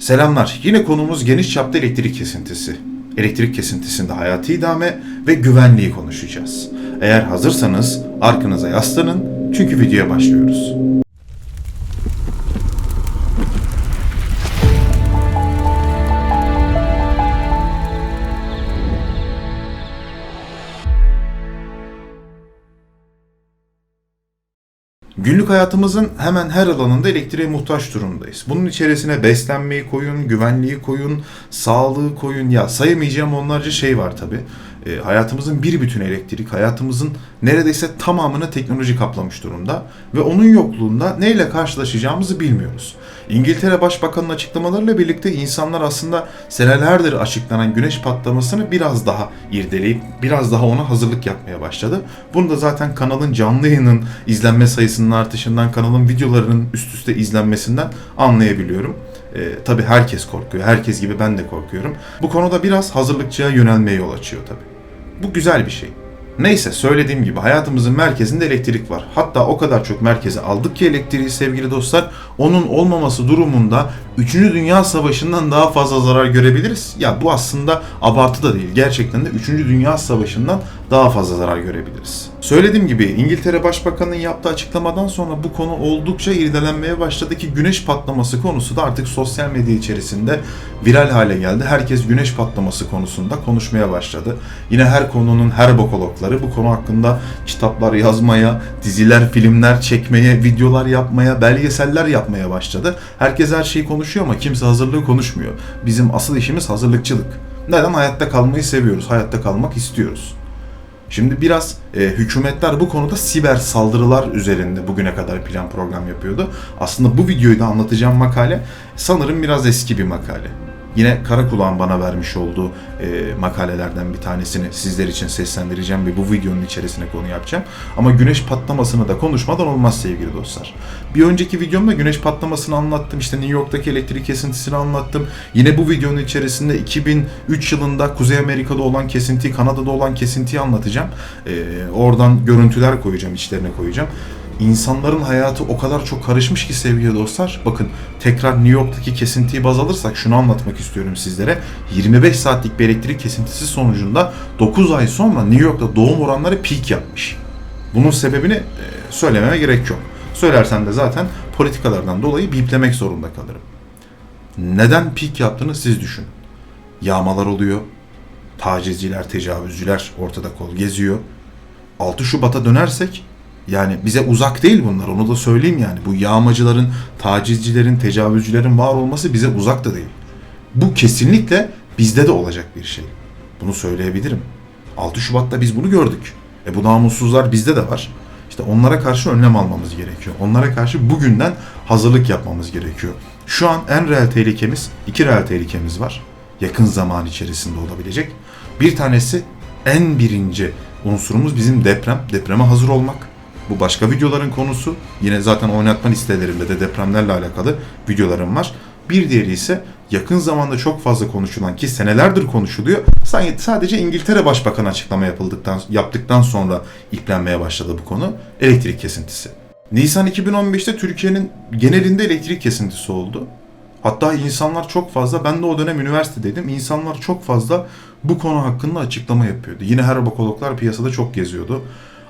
Selamlar. Yine konumuz geniş çapta elektrik kesintisi. Elektrik kesintisinde hayati idame ve güvenliği konuşacağız. Eğer hazırsanız arkanıza yaslanın çünkü videoya başlıyoruz. Günlük hayatımızın hemen her alanında elektriğe muhtaç durumdayız. Bunun içerisine beslenmeyi koyun, güvenliği koyun, sağlığı koyun. Ya sayamayacağım onlarca şey var tabi. hayatımızın bir bütün elektrik, hayatımızın neredeyse tamamını teknoloji kaplamış durumda. Ve onun yokluğunda neyle karşılaşacağımızı bilmiyoruz. İngiltere Başbakanı'nın açıklamalarıyla birlikte insanlar aslında senelerdir açıklanan güneş patlamasını biraz daha irdeleyip biraz daha ona hazırlık yapmaya başladı. Bunu da zaten kanalın canlı yayının izlenme sayısının artışından, kanalın videolarının üst üste izlenmesinden anlayabiliyorum. E, tabii herkes korkuyor. Herkes gibi ben de korkuyorum. Bu konuda biraz hazırlıkçıya yönelmeye yol açıyor tabii. Bu güzel bir şey. Neyse söylediğim gibi hayatımızın merkezinde elektrik var. Hatta o kadar çok merkeze aldık ki elektriği sevgili dostlar onun olmaması durumunda 3. Dünya Savaşı'ndan daha fazla zarar görebiliriz. Ya bu aslında abartı da değil. Gerçekten de 3. Dünya Savaşı'ndan daha fazla zarar görebiliriz. Söylediğim gibi İngiltere Başbakanı'nın yaptığı açıklamadan sonra bu konu oldukça irdelenmeye başladı ki güneş patlaması konusu da artık sosyal medya içerisinde viral hale geldi. Herkes güneş patlaması konusunda konuşmaya başladı. Yine her konunun her bokologları bu konu hakkında kitaplar yazmaya, diziler, filmler çekmeye, videolar yapmaya, belgeseller yapmaya başladı. Herkes her şeyi konuşuyor ama kimse hazırlığı konuşmuyor. Bizim asıl işimiz hazırlıkçılık. Neden? Hayatta kalmayı seviyoruz, hayatta kalmak istiyoruz. Şimdi biraz e, hükümetler bu konuda siber saldırılar üzerinde bugüne kadar plan program yapıyordu. Aslında bu videoyu da anlatacağım makale sanırım biraz eski bir makale. Yine Karakulağ'ın bana vermiş olduğu e, makalelerden bir tanesini sizler için seslendireceğim ve bu videonun içerisine konu yapacağım. Ama güneş patlamasını da konuşmadan olmaz sevgili dostlar. Bir önceki videomda güneş patlamasını anlattım. İşte New York'taki elektrik kesintisini anlattım. Yine bu videonun içerisinde 2003 yılında Kuzey Amerika'da olan kesinti, Kanada'da olan kesintiyi anlatacağım. E, oradan görüntüler koyacağım, içlerine koyacağım insanların hayatı o kadar çok karışmış ki sevgili dostlar. Bakın tekrar New York'taki kesintiyi baz alırsak şunu anlatmak istiyorum sizlere. 25 saatlik bir elektrik kesintisi sonucunda 9 ay sonra New York'ta doğum oranları peak yapmış. Bunun sebebini e, söylememe gerek yok. Söylersem de zaten politikalardan dolayı biplemek zorunda kalırım. Neden peak yaptığını siz düşünün. Yağmalar oluyor, tacizciler, tecavüzcüler ortada kol geziyor. 6 Şubat'a dönersek yani bize uzak değil bunlar onu da söyleyeyim yani. Bu yağmacıların, tacizcilerin, tecavüzcülerin var olması bize uzak da değil. Bu kesinlikle bizde de olacak bir şey. Bunu söyleyebilirim. 6 Şubat'ta biz bunu gördük. E bu namussuzlar bizde de var. İşte onlara karşı önlem almamız gerekiyor. Onlara karşı bugünden hazırlık yapmamız gerekiyor. Şu an en reel tehlikemiz, iki reel tehlikemiz var. Yakın zaman içerisinde olabilecek. Bir tanesi en birinci unsurumuz bizim deprem. Depreme hazır olmak. Bu başka videoların konusu. Yine zaten oynatma listelerimde de depremlerle alakalı videolarım var. Bir diğeri ise yakın zamanda çok fazla konuşulan ki senelerdir konuşuluyor. Sadece İngiltere Başbakanı açıklama yapıldıktan yaptıktan sonra iplenmeye başladı bu konu. Elektrik kesintisi. Nisan 2015'te Türkiye'nin genelinde elektrik kesintisi oldu. Hatta insanlar çok fazla, ben de o dönem üniversitedeydim, insanlar çok fazla bu konu hakkında açıklama yapıyordu. Yine her bakologlar piyasada çok geziyordu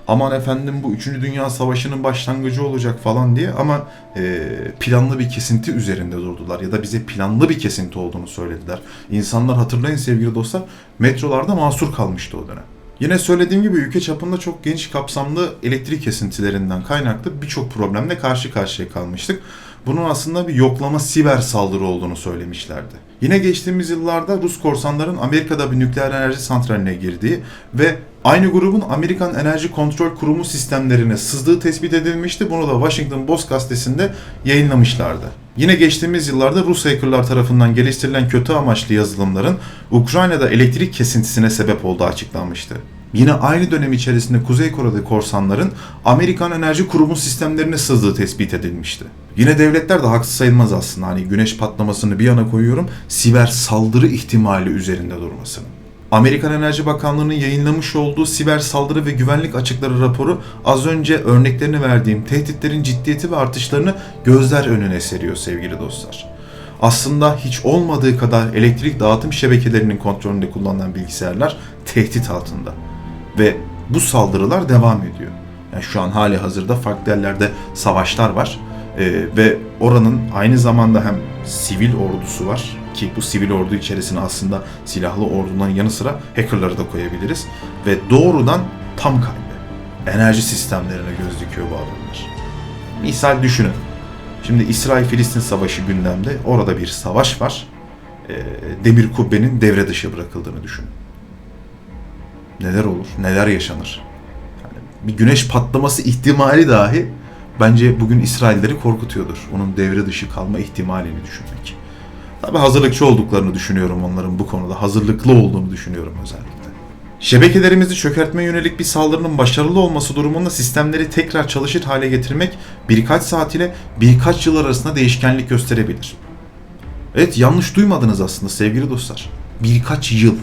aman efendim bu 3. Dünya Savaşı'nın başlangıcı olacak falan diye ama e, planlı bir kesinti üzerinde durdular ya da bize planlı bir kesinti olduğunu söylediler. İnsanlar hatırlayın sevgili dostlar metrolarda mahsur kalmıştı o dönem. Yine söylediğim gibi ülke çapında çok geniş kapsamlı elektrik kesintilerinden kaynaklı birçok problemle karşı karşıya kalmıştık. Bunun aslında bir yoklama siber saldırı olduğunu söylemişlerdi. Yine geçtiğimiz yıllarda Rus korsanların Amerika'da bir nükleer enerji santraline girdiği ve aynı grubun Amerikan Enerji Kontrol Kurumu sistemlerine sızdığı tespit edilmişti. Bunu da Washington Post gazetesinde yayınlamışlardı. Yine geçtiğimiz yıllarda Rus hackerlar tarafından geliştirilen kötü amaçlı yazılımların Ukrayna'da elektrik kesintisine sebep olduğu açıklanmıştı. Yine aynı dönem içerisinde Kuzey Kore'de korsanların Amerikan Enerji Kurumu sistemlerine sızdığı tespit edilmişti. Yine devletler de haksız sayılmaz aslında. Hani güneş patlamasını bir yana koyuyorum. Siber saldırı ihtimali üzerinde durmasını. Amerikan Enerji Bakanlığı'nın yayınlamış olduğu siber saldırı ve güvenlik açıkları raporu az önce örneklerini verdiğim tehditlerin ciddiyeti ve artışlarını gözler önüne seriyor sevgili dostlar. aslında hiç olmadığı kadar elektrik dağıtım şebekelerinin kontrolünde kullanılan bilgisayarlar tehdit altında. Ve bu saldırılar devam ediyor. Yani şu an hali hazırda farklı yerlerde savaşlar var. Ee, ve oranın aynı zamanda hem sivil ordusu var ki bu sivil ordu içerisine aslında silahlı ordunun yanı sıra hackerları da koyabiliriz. Ve doğrudan tam kalbi enerji sistemlerine göz dikiyor bu adamlar. Misal düşünün. Şimdi İsrail-Filistin savaşı gündemde. Orada bir savaş var. Ee, demir kubbenin devre dışı bırakıldığını düşünün. Neler olur, neler yaşanır? Yani bir güneş patlaması ihtimali dahi bence bugün İsrailleri korkutuyordur. Onun devre dışı kalma ihtimalini düşünmek. Tabi hazırlıkçı olduklarını düşünüyorum onların bu konuda. Hazırlıklı olduğunu düşünüyorum özellikle. Şebekelerimizi çökertmeye yönelik bir saldırının başarılı olması durumunda sistemleri tekrar çalışır hale getirmek birkaç saat ile birkaç yıl arasında değişkenlik gösterebilir. Evet yanlış duymadınız aslında sevgili dostlar. Birkaç yıl.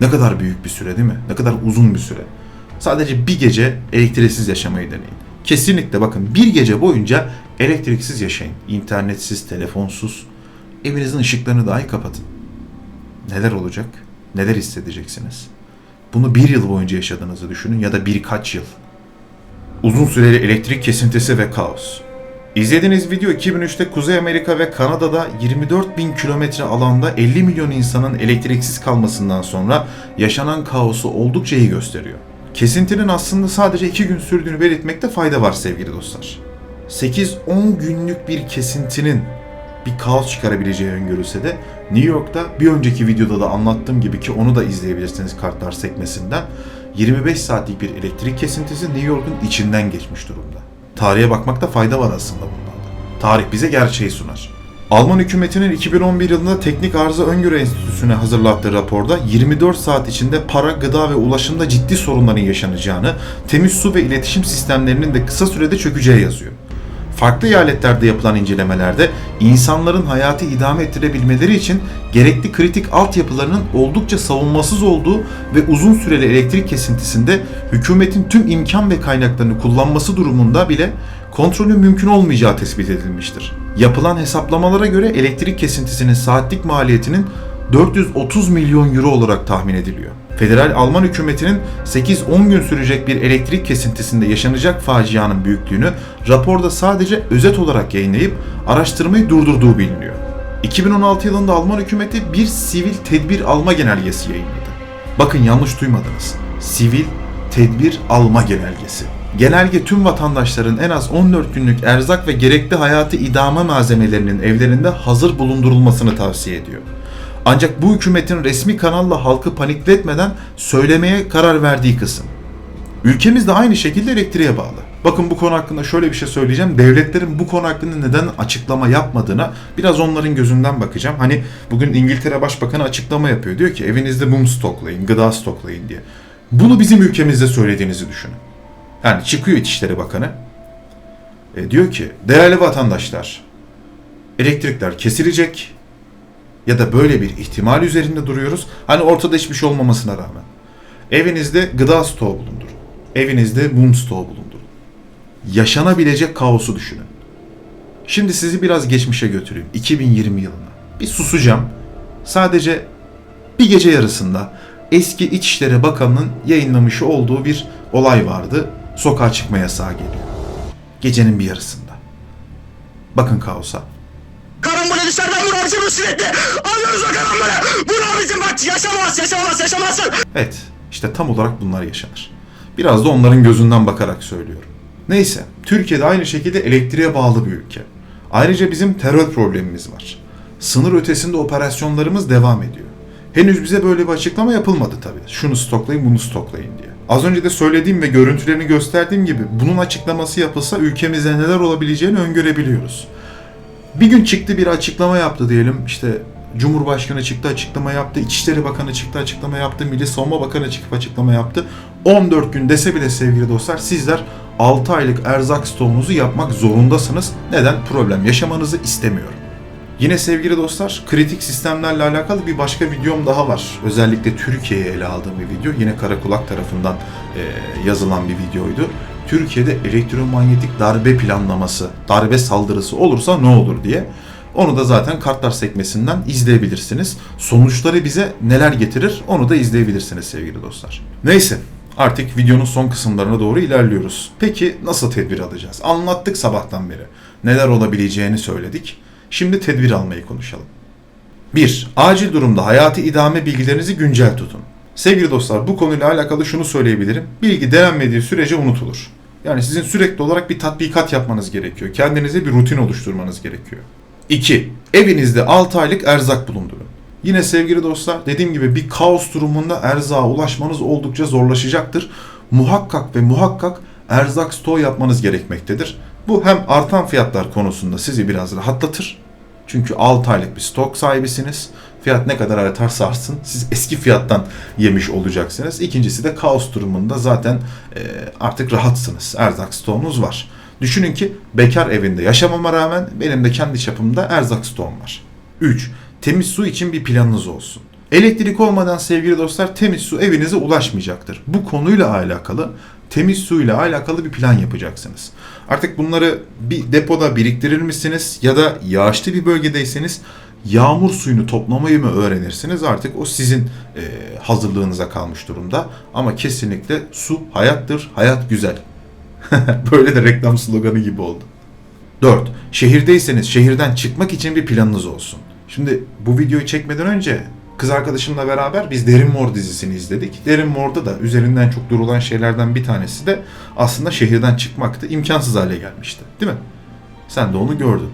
Ne kadar büyük bir süre değil mi? Ne kadar uzun bir süre. Sadece bir gece elektriksiz yaşamayı deneyin. Kesinlikle bakın bir gece boyunca elektriksiz yaşayın. İnternetsiz, telefonsuz. Evinizin ışıklarını dahi kapatın. Neler olacak? Neler hissedeceksiniz? Bunu bir yıl boyunca yaşadığınızı düşünün ya da birkaç yıl. Uzun süreli elektrik kesintisi ve kaos. İzlediğiniz video 2003'te Kuzey Amerika ve Kanada'da 24 bin kilometre alanda 50 milyon insanın elektriksiz kalmasından sonra yaşanan kaosu oldukça iyi gösteriyor. Kesintinin aslında sadece 2 gün sürdüğünü belirtmekte fayda var sevgili dostlar. 8-10 günlük bir kesintinin bir kaos çıkarabileceği öngörülse de New York'ta bir önceki videoda da anlattığım gibi ki onu da izleyebilirsiniz kartlar sekmesinden 25 saatlik bir elektrik kesintisi New York'un içinden geçmiş durumda. Tarihe bakmakta fayda var aslında bunlarda. Tarih bize gerçeği sunar. Alman hükümetinin 2011 yılında Teknik Arıza Öngörü Enstitüsü'ne hazırlattığı raporda 24 saat içinde para, gıda ve ulaşımda ciddi sorunların yaşanacağını, temiz su ve iletişim sistemlerinin de kısa sürede çökeceği yazıyor. Farklı eyaletlerde yapılan incelemelerde insanların hayatı idame ettirebilmeleri için gerekli kritik altyapılarının oldukça savunmasız olduğu ve uzun süreli elektrik kesintisinde hükümetin tüm imkan ve kaynaklarını kullanması durumunda bile kontrolün mümkün olmayacağı tespit edilmiştir. Yapılan hesaplamalara göre elektrik kesintisinin saatlik maliyetinin 430 milyon euro olarak tahmin ediliyor. Federal Alman hükümetinin 8-10 gün sürecek bir elektrik kesintisinde yaşanacak facianın büyüklüğünü raporda sadece özet olarak yayınlayıp araştırmayı durdurduğu biliniyor. 2016 yılında Alman hükümeti bir sivil tedbir alma genelgesi yayınladı. Bakın yanlış duymadınız. Sivil tedbir alma genelgesi. Genelge tüm vatandaşların en az 14 günlük erzak ve gerekli hayatı idame malzemelerinin evlerinde hazır bulundurulmasını tavsiye ediyor. Ancak bu hükümetin resmi kanalla halkı panikletmeden söylemeye karar verdiği kısım. Ülkemiz de aynı şekilde elektriğe bağlı. Bakın bu konu hakkında şöyle bir şey söyleyeceğim. Devletlerin bu konu hakkında neden açıklama yapmadığına biraz onların gözünden bakacağım. Hani bugün İngiltere Başbakanı açıklama yapıyor. Diyor ki evinizde mum stoklayın, gıda stoklayın diye. Bunu bizim ülkemizde söylediğinizi düşünün. Yani çıkıyor İçişleri Bakanı. E, diyor ki değerli vatandaşlar elektrikler kesilecek ya da böyle bir ihtimal üzerinde duruyoruz. Hani ortada hiçbir şey olmamasına rağmen. Evinizde gıda stoğu bulundurun. Evinizde mum stoğu bulundurun. Yaşanabilecek kaosu düşünün. Şimdi sizi biraz geçmişe götüreyim. 2020 yılına. Bir susacağım. Sadece bir gece yarısında eski İçişleri Bakanı'nın yayınlamış olduğu bir olay vardı. Sokağa çıkma yasağı geliyor. Gecenin bir yarısında. Bakın kaosa. Karambole dışarıdan vur abicim sürekli. Alıyoruz o karambole. Vur abicim bak yaşamaz yaşamaz yaşamazsın. Evet, işte tam olarak bunlar yaşanır. Biraz da onların gözünden bakarak söylüyorum. Neyse, Türkiye'de aynı şekilde elektriğe bağlı bir ülke. Ayrıca bizim terör problemimiz var. Sınır ötesinde operasyonlarımız devam ediyor. Henüz bize böyle bir açıklama yapılmadı tabii. Şunu stoklayın, bunu stoklayın diye. Az önce de söylediğim ve görüntülerini gösterdiğim gibi bunun açıklaması yapılsa ülkemizde neler olabileceğini öngörebiliyoruz. Bir gün çıktı bir açıklama yaptı diyelim. İşte Cumhurbaşkanı çıktı açıklama yaptı, İçişleri Bakanı çıktı açıklama yaptı, Milli Savunma Bakanı çıkıp açıklama yaptı. 14 gün dese bile sevgili dostlar sizler 6 aylık erzak stoğunuzu yapmak zorundasınız. Neden? Problem yaşamanızı istemiyorum. Yine sevgili dostlar kritik sistemlerle alakalı bir başka videom daha var. Özellikle Türkiye'ye ele aldığım bir video. Yine Karakulak tarafından e, yazılan bir videoydu. Türkiye'de elektromanyetik darbe planlaması, darbe saldırısı olursa ne olur diye. Onu da zaten kartlar sekmesinden izleyebilirsiniz. Sonuçları bize neler getirir onu da izleyebilirsiniz sevgili dostlar. Neyse artık videonun son kısımlarına doğru ilerliyoruz. Peki nasıl tedbir alacağız? Anlattık sabahtan beri. Neler olabileceğini söyledik. Şimdi tedbir almayı konuşalım. 1. Acil durumda hayati idame bilgilerinizi güncel tutun. Sevgili dostlar bu konuyla alakalı şunu söyleyebilirim. Bilgi denenmediği sürece unutulur. Yani sizin sürekli olarak bir tatbikat yapmanız gerekiyor. Kendinize bir rutin oluşturmanız gerekiyor. 2. Evinizde 6 aylık erzak bulundurun. Yine sevgili dostlar dediğim gibi bir kaos durumunda erzağa ulaşmanız oldukça zorlaşacaktır. Muhakkak ve muhakkak erzak stoğu yapmanız gerekmektedir. Bu hem artan fiyatlar konusunda sizi biraz rahatlatır. Çünkü 6 aylık bir stok sahibisiniz. Fiyat ne kadar artarsa artsın siz eski fiyattan yemiş olacaksınız. İkincisi de kaos durumunda zaten e, artık rahatsınız. Erzak stoğunuz var. Düşünün ki bekar evinde yaşamama rağmen benim de kendi çapımda erzak stoğum var. 3. Temiz su için bir planınız olsun. Elektrik olmadan sevgili dostlar temiz su evinize ulaşmayacaktır. Bu konuyla alakalı temiz suyla alakalı bir plan yapacaksınız. Artık bunları bir depoda biriktirir misiniz ya da yağışlı bir bölgedeyseniz yağmur suyunu toplamayı mı öğrenirsiniz? Artık o sizin e, hazırlığınıza kalmış durumda. Ama kesinlikle su hayattır, hayat güzel. Böyle de reklam sloganı gibi oldu. 4. Şehirdeyseniz şehirden çıkmak için bir planınız olsun. Şimdi bu videoyu çekmeden önce kız arkadaşımla beraber biz Derin Mor dizisini izledik. Derin Mor'da da üzerinden çok durulan şeylerden bir tanesi de aslında şehirden çıkmaktı. imkansız hale gelmişti. Değil mi? Sen de onu gördün.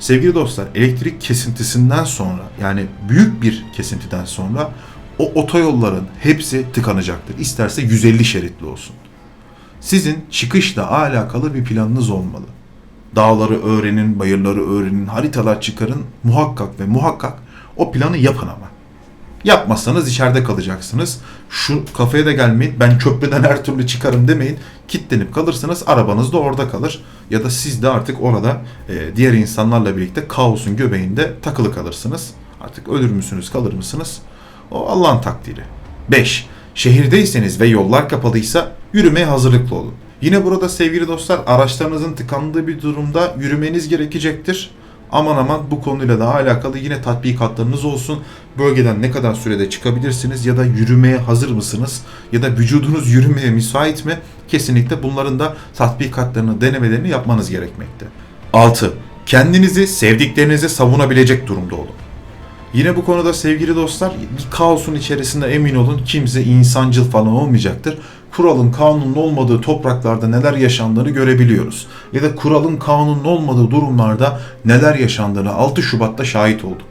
Sevgili dostlar elektrik kesintisinden sonra yani büyük bir kesintiden sonra o otoyolların hepsi tıkanacaktır. İsterse 150 şeritli olsun. Sizin çıkışla alakalı bir planınız olmalı. Dağları öğrenin, bayırları öğrenin, haritalar çıkarın. Muhakkak ve muhakkak o planı yapın ama. Yapmazsanız içeride kalacaksınız. Şu kafeye de gelmeyin. Ben köprüden her türlü çıkarım demeyin. Kitlenip kalırsınız. Arabanız da orada kalır. Ya da siz de artık orada e, diğer insanlarla birlikte kaosun göbeğinde takılı kalırsınız. Artık ölür müsünüz kalır mısınız? O Allah'ın takdiri. 5. Şehirdeyseniz ve yollar kapalıysa yürümeye hazırlıklı olun. Yine burada sevgili dostlar araçlarınızın tıkandığı bir durumda yürümeniz gerekecektir. Aman aman bu konuyla da alakalı yine tatbikatlarınız olsun. Bölgeden ne kadar sürede çıkabilirsiniz ya da yürümeye hazır mısınız? Ya da vücudunuz yürümeye müsait mi? Kesinlikle bunların da tatbikatlarını, denemelerini yapmanız gerekmekte. 6. Kendinizi sevdiklerinizi savunabilecek durumda olun. Yine bu konuda sevgili dostlar kaosun içerisinde emin olun kimse insancıl falan olmayacaktır. Kuralın kanunun olmadığı topraklarda neler yaşandığını görebiliyoruz. Ya da kuralın kanunun olmadığı durumlarda neler yaşandığını 6 Şubat'ta şahit olduk.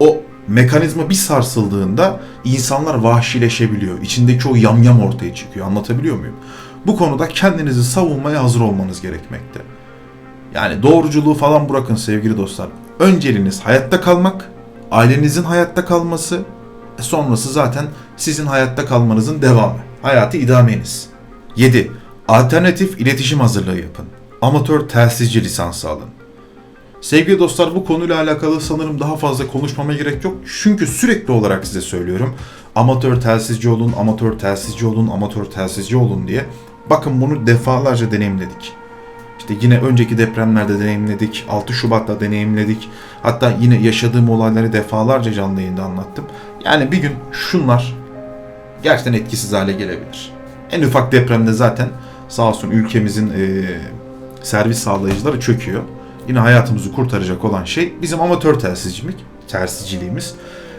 O mekanizma bir sarsıldığında insanlar vahşileşebiliyor. İçindeki o yamyam ortaya çıkıyor. Anlatabiliyor muyum? Bu konuda kendinizi savunmaya hazır olmanız gerekmekte. Yani doğruculuğu falan bırakın sevgili dostlar. Önceliğiniz hayatta kalmak, ailenizin hayatta kalması, e sonrası zaten sizin hayatta kalmanızın devamı. Hayatı idameniz. 7. Alternatif iletişim hazırlığı yapın. Amatör telsizci lisansı alın. Sevgili dostlar bu konuyla alakalı sanırım daha fazla konuşmama gerek yok. Çünkü sürekli olarak size söylüyorum. Amatör telsizci olun, amatör telsizci olun, amatör telsizci olun diye. Bakın bunu defalarca deneyimledik. İşte yine önceki depremlerde deneyimledik. 6 Şubat'ta deneyimledik. Hatta yine yaşadığım olayları defalarca canlı yayında anlattım. Yani bir gün şunlar gerçekten etkisiz hale gelebilir. En ufak depremde zaten sağ olsun ülkemizin e, servis sağlayıcıları çöküyor. Yine hayatımızı kurtaracak olan şey bizim amatör telsizcilik, telsizciliğimiz.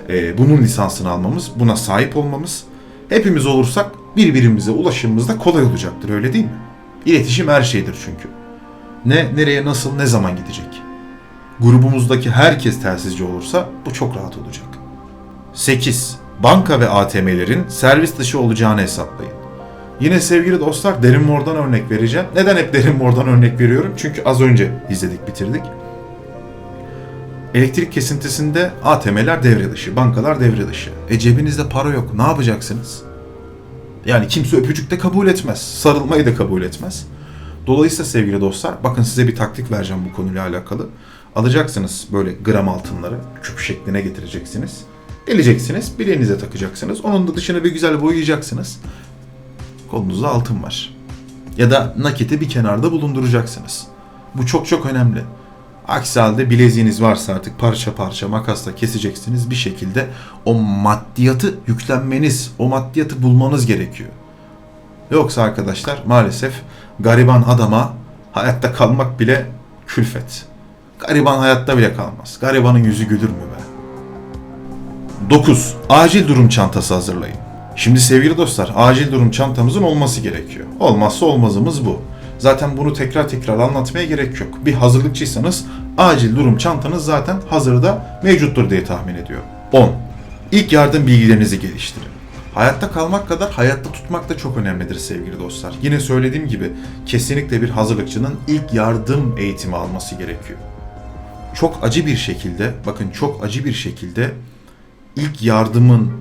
E, bunun lisansını almamız, buna sahip olmamız. Hepimiz olursak birbirimize ulaşımımız da kolay olacaktır öyle değil mi? İletişim her şeydir çünkü. Ne, nereye, nasıl, ne zaman gidecek? Grubumuzdaki herkes telsizci olursa bu çok rahat olacak. 8. Banka ve ATM'lerin servis dışı olacağını hesaplayın. Yine sevgili dostlar Derin Mor'dan örnek vereceğim. Neden hep Derin Mor'dan örnek veriyorum? Çünkü az önce izledik, bitirdik. Elektrik kesintisinde ATM'ler devre dışı, bankalar devre dışı. E cebinizde para yok, ne yapacaksınız? Yani kimse öpücük de kabul etmez, sarılmayı da kabul etmez. Dolayısıyla sevgili dostlar, bakın size bir taktik vereceğim bu konuyla alakalı. Alacaksınız böyle gram altınları, küp şekline getireceksiniz. Geleceksiniz, bileğinize takacaksınız. Onun da dışını bir güzel boyayacaksınız. Kolunuzda altın var. Ya da nakiti bir kenarda bulunduracaksınız. Bu çok çok önemli. Aksi halde bileziğiniz varsa artık parça parça makasla keseceksiniz. Bir şekilde o maddiyatı yüklenmeniz, o maddiyatı bulmanız gerekiyor. Yoksa arkadaşlar maalesef gariban adama hayatta kalmak bile külfet. Gariban hayatta bile kalmaz. Garibanın yüzü gülür mü? 9. Acil durum çantası hazırlayın. Şimdi sevgili dostlar, acil durum çantamızın olması gerekiyor. Olmazsa olmazımız bu. Zaten bunu tekrar tekrar anlatmaya gerek yok. Bir hazırlıkçıysanız acil durum çantanız zaten hazırda mevcuttur diye tahmin ediyorum. 10. İlk yardım bilgilerinizi geliştirin. Hayatta kalmak kadar hayatta tutmak da çok önemlidir sevgili dostlar. Yine söylediğim gibi kesinlikle bir hazırlıkçının ilk yardım eğitimi alması gerekiyor. Çok acı bir şekilde, bakın çok acı bir şekilde ilk yardımın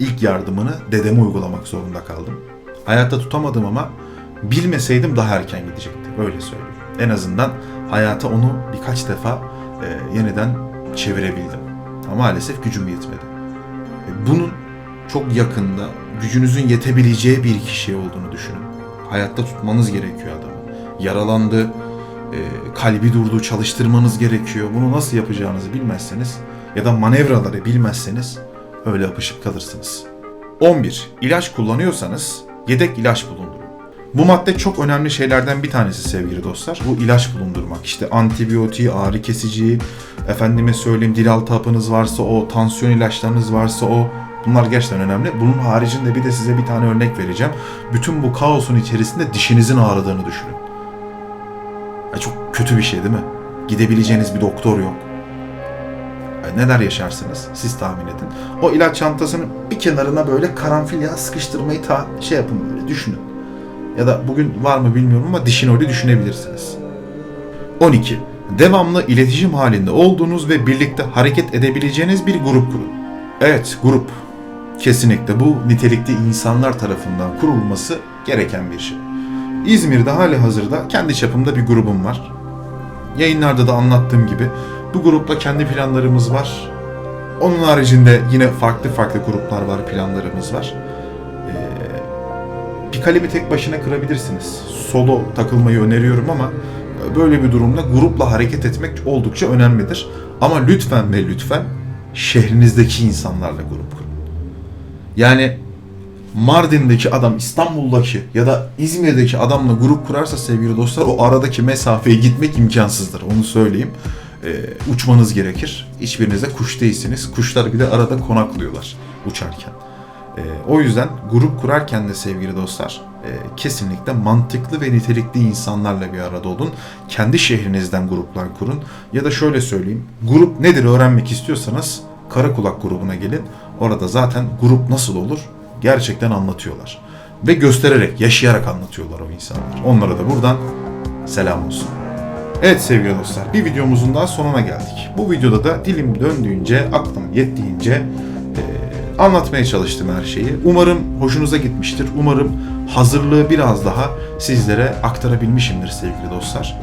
ilk yardımını dedeme uygulamak zorunda kaldım. Hayatta tutamadım ama bilmeseydim daha erken gidecekti. Öyle söyleyeyim. En azından hayata onu birkaç defa e, yeniden çevirebildim. Ama maalesef gücüm yetmedi. E, bunun çok yakında gücünüzün yetebileceği bir kişi olduğunu düşünün. Hayatta tutmanız gerekiyor adamı. Yaralandı, e, kalbi durdu, çalıştırmanız gerekiyor. Bunu nasıl yapacağınızı bilmezseniz ya da manevraları bilmezseniz öyle yapışıp kalırsınız. 11. İlaç kullanıyorsanız yedek ilaç bulundurun. Bu madde çok önemli şeylerden bir tanesi sevgili dostlar. Bu ilaç bulundurmak. İşte antibiyotiği, ağrı kesici, efendime söyleyeyim dil altı hapınız varsa o, tansiyon ilaçlarınız varsa o. Bunlar gerçekten önemli. Bunun haricinde bir de size bir tane örnek vereceğim. Bütün bu kaosun içerisinde dişinizin ağrıdığını düşünün. Ya çok kötü bir şey değil mi? Gidebileceğiniz bir doktor yok. Ay neler yaşarsınız siz tahmin edin. O ilaç çantasının bir kenarına böyle karanfil yağı sıkıştırmayı ta şey yapın böyle düşünün. Ya da bugün var mı bilmiyorum ama dişini öyle düşünebilirsiniz. 12. Devamlı iletişim halinde olduğunuz ve birlikte hareket edebileceğiniz bir grup kurun. Evet, grup. Kesinlikle bu nitelikli insanlar tarafından kurulması gereken bir şey. İzmir'de hali hazırda kendi çapımda bir grubum var. Yayınlarda da anlattığım gibi bu grupla kendi planlarımız var. Onun haricinde yine farklı farklı gruplar var, planlarımız var. Ee, bir kalemi tek başına kırabilirsiniz. Solo takılmayı öneriyorum ama böyle bir durumda grupla hareket etmek oldukça önemlidir. Ama lütfen ve lütfen şehrinizdeki insanlarla grup kurun. Yani Mardin'deki adam İstanbul'daki ya da İzmir'deki adamla grup kurarsa sevgili dostlar o aradaki mesafeye gitmek imkansızdır. Onu söyleyeyim. Ee, uçmanız gerekir. Hiçbiriniz de kuş değilsiniz. Kuşlar bile arada konaklıyorlar uçarken. Ee, o yüzden grup kurarken de sevgili dostlar e, kesinlikle mantıklı ve nitelikli insanlarla bir arada olun. Kendi şehrinizden gruplar kurun. Ya da şöyle söyleyeyim. Grup nedir öğrenmek istiyorsanız Karakulak grubuna gelin. Orada zaten grup nasıl olur gerçekten anlatıyorlar. Ve göstererek, yaşayarak anlatıyorlar o insanlar. Onlara da buradan selam olsun. Evet sevgili dostlar, bir videomuzun daha sonuna geldik. Bu videoda da dilim döndüğünce, aklım yettiğince e, anlatmaya çalıştım her şeyi. Umarım hoşunuza gitmiştir. Umarım hazırlığı biraz daha sizlere aktarabilmişimdir sevgili dostlar.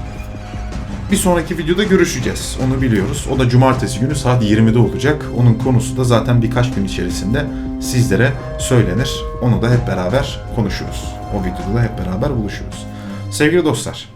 Bir sonraki videoda görüşeceğiz. Onu biliyoruz. O da cumartesi günü saat 20'de olacak. Onun konusu da zaten birkaç gün içerisinde sizlere söylenir. Onu da hep beraber konuşuruz. O videoda da hep beraber buluşuruz. Sevgili dostlar,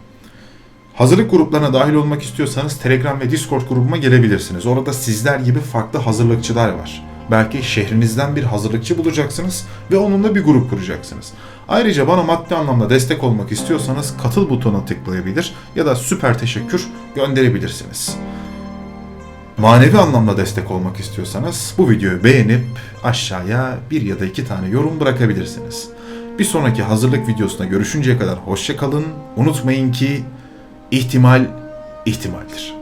hazırlık gruplarına dahil olmak istiyorsanız Telegram ve Discord grubuma gelebilirsiniz. Orada sizler gibi farklı hazırlıkçılar var. Belki şehrinizden bir hazırlıkçı bulacaksınız ve onunla bir grup kuracaksınız. Ayrıca bana maddi anlamda destek olmak istiyorsanız katıl butonuna tıklayabilir ya da süper teşekkür gönderebilirsiniz. Manevi anlamda destek olmak istiyorsanız bu videoyu beğenip aşağıya bir ya da iki tane yorum bırakabilirsiniz. Bir sonraki hazırlık videosunda görüşünceye kadar hoşça kalın. Unutmayın ki ihtimal ihtimaldir.